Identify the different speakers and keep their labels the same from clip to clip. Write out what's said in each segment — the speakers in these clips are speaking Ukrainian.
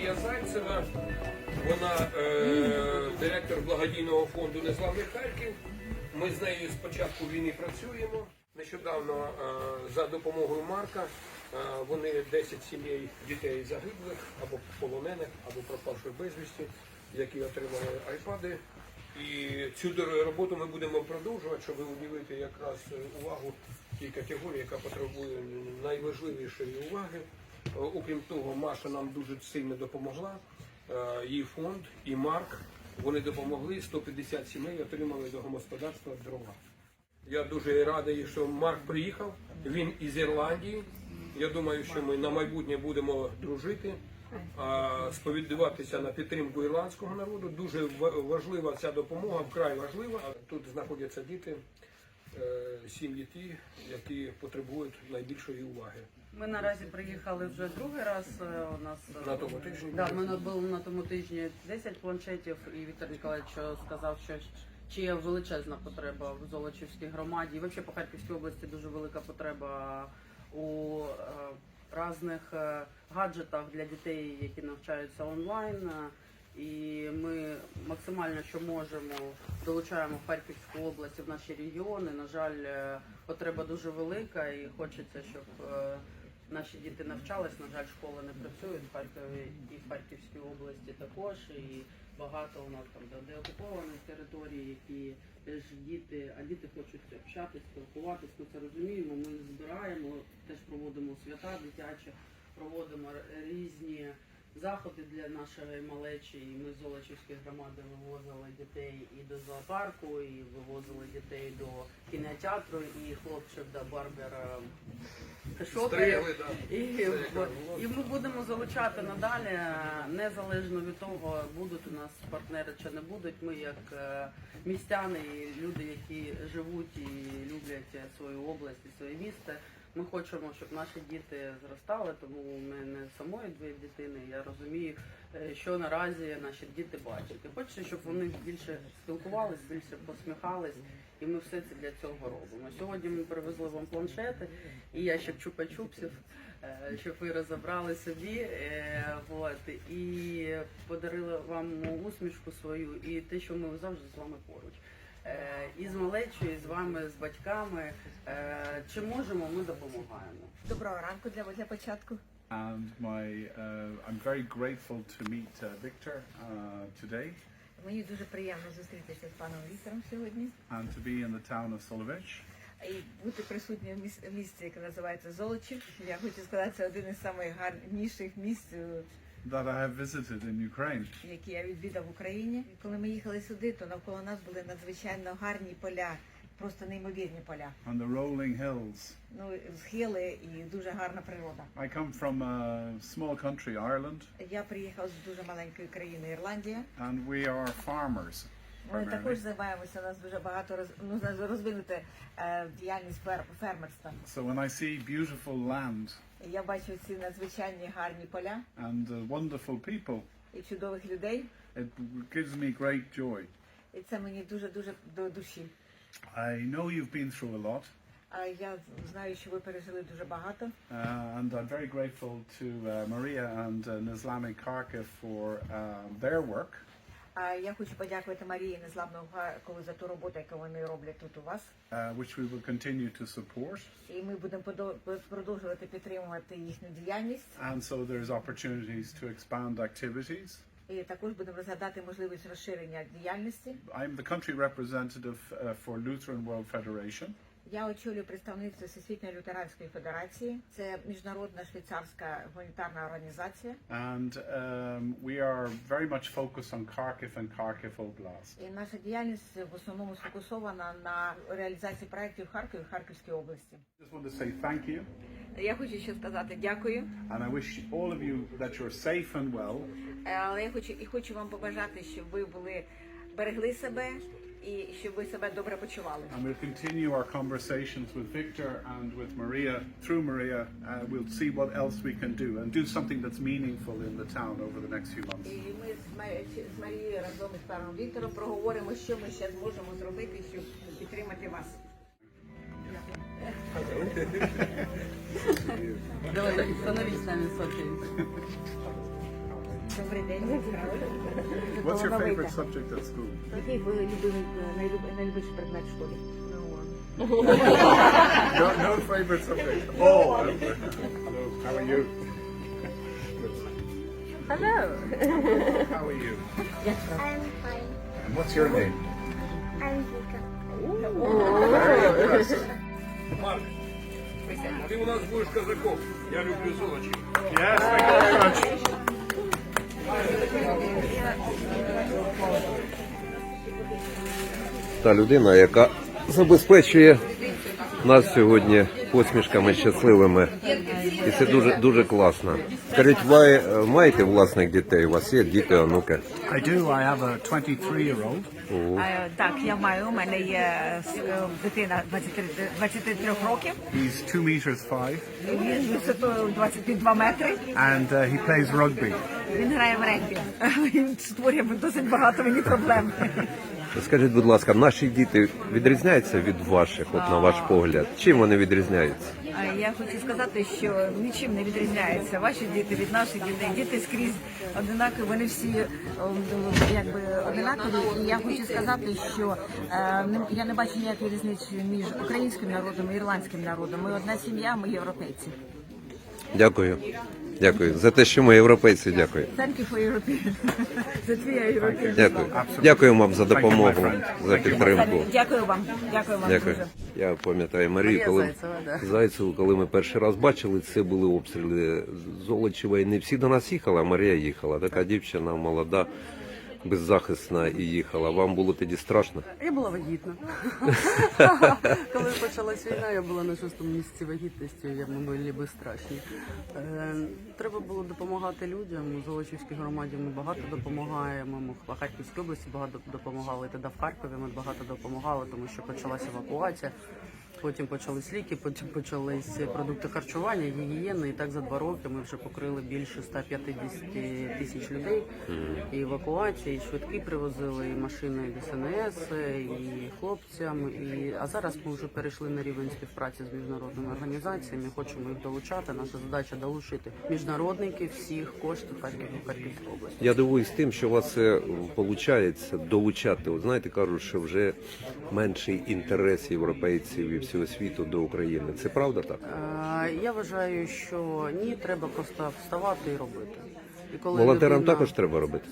Speaker 1: Марія Зайцева. Вона е, директор благодійного фонду Незламний Харків. Ми з нею з початку війни працюємо. Нещодавно е, за допомогою Марка е, вони 10 сімей дітей загиблих або полонених, або пропавших безвісті, які отримали айпади. І цю роботу ми будемо продовжувати, щоб уділити якраз е, увагу тій категорії, яка потребує найважливішої уваги. Е, Окрім того, Маша нам дуже сильно допомогла. Е, Її фонд і Марк вони допомогли. 150 сімей отримали до господарства дрова. Я дуже радий, що Марк приїхав. Він із Ірландії. Я думаю, що ми на майбутнє будемо дружити, сповідуватися на підтримку ірландського народу. Дуже важлива ця допомога, вкрай важлива. Тут знаходяться діти, сім'ї ті, які потребують найбільшої уваги.
Speaker 2: Ми наразі приїхали вже другий раз. е, У нас е,
Speaker 1: На тому тижні?
Speaker 2: Да, ми були на тому тижні 10 планшетів, і Віктор Ніколаєвич сказав, що чи є величезна потреба в Золочівській громаді. І взагалі по Харківській області дуже велика потреба у е, різних е, гаджетах для дітей, які навчаються онлайн. І ми максимально, що можемо, долучаємо Харківську область в наші регіони. На жаль, е, потреба дуже велика, і хочеться, щоб е, наші діти навчались. На жаль, школи не працюють в Харкові і в Харківській області також. І багато у нас там де- деокупованих територій, які теж діти, а діти хочуть общатись, спілкуватись. Ми це розуміємо. Ми збираємо, теж проводимо свята дитячі, проводимо різні заходи для нашої малечі. І ми з Золочівської громади вивозили дітей і до зоопарку, і вивозили дітей до кінотеатру, і хлопчик до барбера.
Speaker 1: Стригли, да.
Speaker 2: І, і ми будемо залучати надалі, незалежно від того, будуть у нас партнери чи не будуть. Ми як е, містяни і люди, які живуть і люблять свою область і своє місто. Ми хочемо, щоб наші діти зростали, тому у мене самої дві дитини. Я розумію, е, що наразі наші діти бачать. І хочеться, щоб вони більше спілкувались, більше посміхались, і ми все це для цього робимо. Сьогодні ми привезли вам планшети і ящик чупа-чупсів, е, щоб ви розібрали собі. е, Вот, і подарили вам усмішку свою і те, що ми завжди з вами поруч. Е, І з малечою, і з вами, з батьками. Е, Чи можемо, ми допомагаємо.
Speaker 3: Доброго ранку для, для початку.
Speaker 4: and my uh, I'm very grateful to meet uh, Victor uh, today
Speaker 3: Мені дуже приємно зустрітися з паном Віктором сьогодні
Speaker 4: and to be in the town of Solovich.
Speaker 3: і бути присутнім в міс- місці, яке називається Золочів. Я хочу сказати, це один із найгарніших місць,
Speaker 4: that I have visited in Ukraine.
Speaker 3: які я відвідав в Україні. Коли ми їхали сюди, то навколо нас були надзвичайно гарні поля, просто неймовірні поля.
Speaker 4: on the rolling hills.
Speaker 3: Ну схили і дуже гарна природа.
Speaker 4: I come from a small country, Ireland,
Speaker 3: Я приїхав з дуже маленької країни Ірландія.
Speaker 4: and we are farmers.
Speaker 3: Ми
Speaker 4: primarily.
Speaker 3: також займаємося. У нас дуже багато роз, ну, знаєш, розвинуте е, діяльність фер, фермерства.
Speaker 4: So when I see beautiful land
Speaker 3: Я бачу ці надзвичайні гарні поля
Speaker 4: and uh, wonderful people,
Speaker 3: і чудових людей.
Speaker 4: it gives me great joy.
Speaker 3: І це мені дуже дуже до душі.
Speaker 4: I know you've been through a lot,
Speaker 3: А я знаю, що ви пережили дуже багато.
Speaker 4: uh, and I'm very grateful to uh, Maria and uh, Nizlami Kharkiv for um, their work.
Speaker 3: А я хочу подякувати Марії Незламного Харкову за ту роботу, яку вони роблять тут у вас.
Speaker 4: uh, which we will continue to support.
Speaker 3: І ми будемо подо- продовжувати підтримувати їхню діяльність.
Speaker 4: And so there's opportunities to expand activities.
Speaker 3: І також будемо розглядати можливість розширення діяльності.
Speaker 4: I'm the country representative uh, for Lutheran World Federation,
Speaker 3: Я очолюю представництво Всесвітньої лютеранської федерації. Це міжнародна швейцарська гуманітарна організація.
Speaker 4: and um, we are very much focused on Kharkiv and Kharkiv Oblast.
Speaker 3: І наша діяльність в основному сфокусована на реалізації проєктів в Харкові, Харківській області.
Speaker 4: Just want to say thank you,
Speaker 3: Я хочу ще сказати дякую,
Speaker 4: and I wish all of you that you're safe and well,
Speaker 3: Е, але я хочу і хочу вам побажати, щоб ви були берегли себе і щоб ви себе добре почували.
Speaker 4: and we'll continue our conversations with Victor and with Maria. Through Maria, uh, we'll see what else we can do and do something that's meaningful in the town over the next few months.
Speaker 3: І ми з Ма- з Марією разом із паном Віктором проговоримо, що ми ще зможемо зробити, щоб підтримати вас.
Speaker 2: Давайте становись нами Софію.
Speaker 3: Добрий день.
Speaker 4: What's your
Speaker 3: Талановита.
Speaker 4: favorite subject at school?
Speaker 3: Який ви любимий, найлюб- найлюбіший предмет в школі?
Speaker 4: No, no favorite subject. Oh, okay. Hello, how are you?
Speaker 3: Hello.
Speaker 4: How are you?
Speaker 5: I'm fine.
Speaker 4: And what's your name?
Speaker 5: I'm Vika.
Speaker 4: Very impressive.
Speaker 1: Марк, ти у нас будеш козаком. Я люблю золочів.
Speaker 4: Yes, thank you very much.
Speaker 6: Та людина, яка забезпечує нас сьогодні посмішками щасливими. І це дуже дуже класно. Скажіть, ви е, маєте власних дітей? У вас є діти, онуки?
Speaker 4: I do. I have a 23-year-old.
Speaker 3: Е, Так, я маю. У мене є е, дитина 23, 23 років.
Speaker 4: He's two meters five,
Speaker 3: Він висотою 22 метри.
Speaker 4: and uh, he plays rugby.
Speaker 3: Він грає в регбі. Він створює досить багато мені проблем.
Speaker 6: Скажіть, будь ласка, наші діти відрізняються від ваших, от на ваш погляд? Чим вони відрізняються?
Speaker 3: А Я хочу сказати, що нічим не відрізняється ваші діти від наших дітей. Діти скрізь одинакові, вони всі ем, якби одинакові. І я хочу сказати, що е, я не бачу ніякої різниці між українським народом і ірландським народом. Ми одна сім'я, ми європейці.
Speaker 6: Дякую. Дякую. За те, що ми європейці, дякую.
Speaker 3: Thank you for European. European.
Speaker 6: Дякую. Дякую вам за допомогу, за підтримку.
Speaker 3: Дякую вам. Дякую вам
Speaker 6: Дякую.
Speaker 3: дуже.
Speaker 6: Я пам'ятаю Марію,
Speaker 2: Марія
Speaker 6: коли
Speaker 2: Зайцева, да.
Speaker 6: Зайцеву, коли ми перший раз бачили, це були обстріли Золочева. І не всі до нас їхали, а Марія їхала. Така дівчина молода, беззахисна і їхала. Вам було тоді страшно?
Speaker 2: Я була вагітна. Коли почалась війна, я була на шостому місяці вагітності, я ми були би страшні. Е, Треба було допомагати людям. У Золочівській громаді ми багато допомагаємо. Ми в Харківській області багато допомагали. Тоді в Харкові ми багато допомагали, тому що почалася евакуація. Потім почались ліки, потім почались продукти харчування, гігієни. І так за два роки ми вже покрили більше 150 тисяч людей. І евакуація, і швидкі привозили, і машини і ДСНС, і хлопцям. І... А зараз ми вже перейшли на рівень співпраці з міжнародними організаціями. Хочемо їх долучати. Наша задача долучити міжнародників всіх коштів Харків Харківської області.
Speaker 6: Я дивуюсь тим, що у вас виходить долучати. От знаєте, кажуть, що вже менший інтерес європейців і всього світу до України. Це правда так?
Speaker 2: Я вважаю, що ні, треба просто вставати і робити. І коли
Speaker 6: Волонтерам
Speaker 2: людина-
Speaker 6: також треба робити.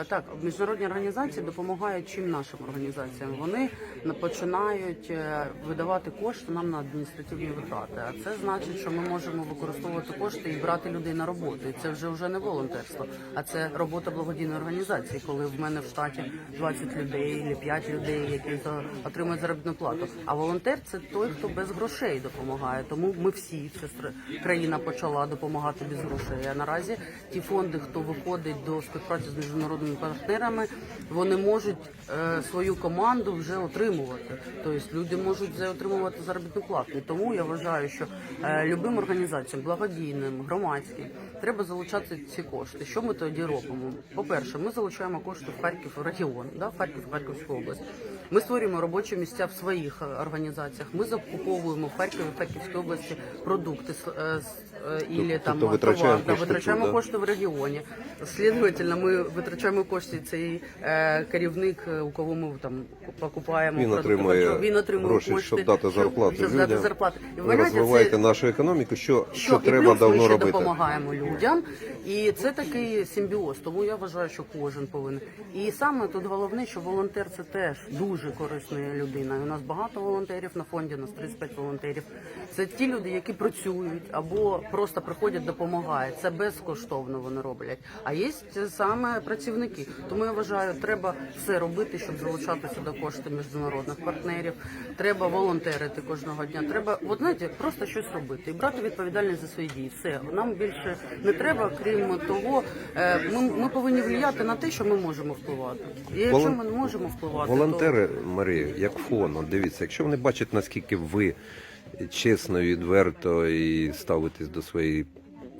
Speaker 2: Е, Так, міжнародні організації допомагають чим нашим організаціям. Вони на- починають е, видавати кошти нам на адміністративні витрати. А це значить, що ми можемо використовувати кошти і брати людей на роботу. І це вже вже не волонтерство, а це робота благодійної організації, коли в мене в штаті 20 людей чи 5 людей, які за- отримують заробітну плату. А волонтер це той, хто без грошей допомагає. Тому ми всі стра- країна почала допомагати без грошей. А наразі ті фонди, хто виходить до співпраці з міжнародними партнерами, вони можуть е, свою команду вже отримувати. Тобто люди можуть вже отримувати заробітну плату. Тому я вважаю, що е, любим організаціям, благодійним, громадським, треба залучати ці кошти. Що ми тоді робимо? По-перше, ми залучаємо кошти в Харків в регіон, да, в Харків, Харківську область. Ми створюємо робочі місця в своїх е, організаціях. Ми закуповуємо в Харкові, в Харківській області продукти с- е, с- е, там
Speaker 6: тобто витрачаємо
Speaker 2: товар,
Speaker 6: кошти
Speaker 2: витрачаємо
Speaker 6: да?
Speaker 2: кошти в регіоні. Слідовательно, ми витрачаємо кошти. Цей е, керівник, е, у кого ми там покупаємо
Speaker 6: Він
Speaker 2: продукти
Speaker 6: отримує
Speaker 2: він отримує
Speaker 6: гроші,
Speaker 2: кошти,
Speaker 6: щоб дати зарплату
Speaker 2: щоб дати зарплату. І
Speaker 6: Ви розвиваєте
Speaker 2: це-
Speaker 6: нашу економіку, що, що,
Speaker 2: що і
Speaker 6: треба
Speaker 2: плюс
Speaker 6: давно
Speaker 2: ми ще
Speaker 6: робити.
Speaker 2: допомагаємо людям, і це такий симбіоз. Тому я вважаю, що кожен повинен. І саме тут головне, що волонтер це теж дуже корисна людина. І у нас багато волонтерів на фонді, у нас 35 волонтерів. Це ті люди, які працюють або просто приходять, допомагають. Це безкоштовно вони роблять. А є саме працівники. Тому я вважаю, треба все робити, щоб залучати сюди кошти міжнародних партнерів. Треба волонтерити кожного дня. Треба, от знаєте, просто щось робити і брати відповідальність за свої дії. Все нам більше не треба, крім того, е, ми, ми повинні влияти на те, що ми можемо впливати. І якщо ми не можемо впливати,
Speaker 6: Волонтери, Марія, як фону. дивіться, якщо вони бачать, наскільки ви чесно, відверто і ставитесь до своєї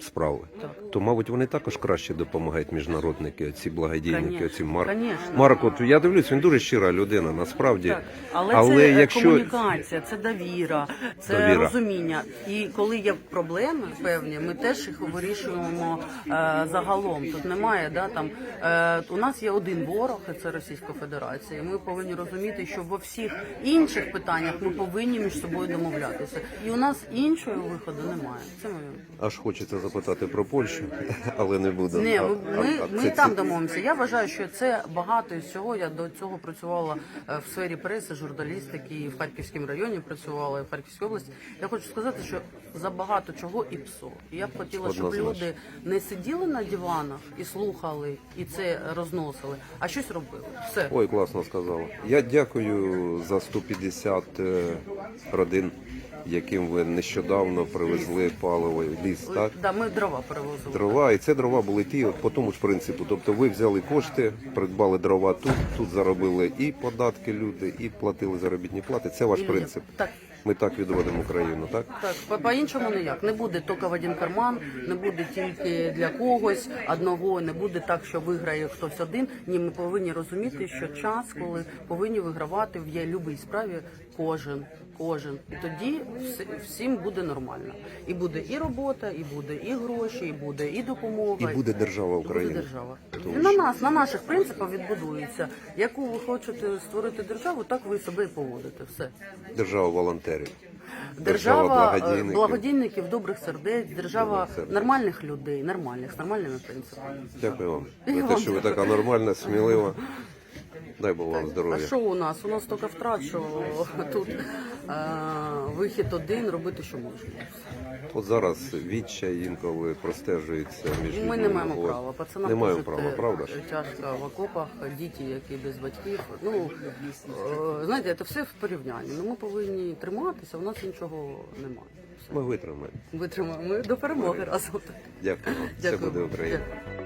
Speaker 6: справи, так. то мабуть вони також краще допомагають міжнародники, ці благодійники, оці Марк.
Speaker 2: конечно.
Speaker 6: Марк, от я дивлюсь, він дуже щира людина, насправді.
Speaker 2: Так, але, це
Speaker 6: якщо
Speaker 2: комунікація, це довіра, це
Speaker 6: Довіра.
Speaker 2: розуміння. І коли є проблеми певні, ми теж їх вирішуємо е, загалом. Тут немає да там е, у нас є один ворог, і це Російська Федерація. І Ми повинні розуміти, що во всіх інших питаннях ми повинні між собою домовлятися. І у нас іншого виходу немає. Це моє.
Speaker 6: аж хочеться запитати про Польщу, але не буду.
Speaker 2: Ні, ми, ми, ми
Speaker 6: це-
Speaker 2: там домовимося. Я вважаю, що це багато із цього. Я до цього працювала е, в сфері преси, журналістики, і в Харківському районі працювала, і в Харківській області. Я хочу сказати, що за багато чого і псо. Я б хотіла, щоб люди не сиділи на диванах і слухали, і це розносили, а щось робили. Все.
Speaker 6: Ой, класно сказала. Я дякую за 150 е, родин, яким ви нещодавно привезли паливо ліс, так?
Speaker 2: Ми дрова перевозили.
Speaker 6: Дрова, і це дрова були ті, от по тому ж принципу. Тобто ви взяли кошти, придбали дрова тут, тут заробили і податки люди, і платили заробітні плати. Це ваш принцип.
Speaker 2: Так.
Speaker 6: Ми так відводимо Україну, так?
Speaker 2: Так, по- по-іншому ніяк. Не буде тільки в один карман, не буде тільки для когось одного, не буде так, що виграє хтось один. Ні, ми повинні розуміти, що час, коли повинні вигравати в є любій справі кожен. Кожен і тоді всім буде нормально. І буде і робота, і буде і гроші, і буде і допомога.
Speaker 6: І буде держава
Speaker 2: І буде держава. І на нас, на наших принципах відбудується. Яку ви хочете створити державу, так ви себе і поводите. Все.
Speaker 6: Держава волонтерів.
Speaker 2: Держава
Speaker 6: благодійників.
Speaker 2: е, благодійників, добрих сердець, держава
Speaker 6: Добрих сердець.
Speaker 2: нормальних людей, нормальних, з нормальними принципами.
Speaker 6: Дякую вам.
Speaker 2: І
Speaker 6: За те,
Speaker 2: вам
Speaker 6: що ви така нормальна, смілива. Дай Бог вам
Speaker 2: А що у нас? У нас тільки втрат, що тут е, вихід один, робити, що можна.
Speaker 6: От зараз відчай інколи простежується між
Speaker 2: Ми не маємо
Speaker 6: От.
Speaker 2: права. Пацанам
Speaker 6: не маємо
Speaker 2: дуже,
Speaker 6: права,
Speaker 2: е,
Speaker 6: правда ж?
Speaker 2: Тяжко в окопах, діти, які без батьків. Ну е, знаєте, це все в порівнянні. Ну ми повинні триматися. У нас нічого немає. Все.
Speaker 6: Ми витримаємо.
Speaker 2: Витримаємо. Ми до перемоги разом.
Speaker 6: Дякую вам. Це
Speaker 2: Дякую.
Speaker 6: буде Україна.
Speaker 2: Дякую.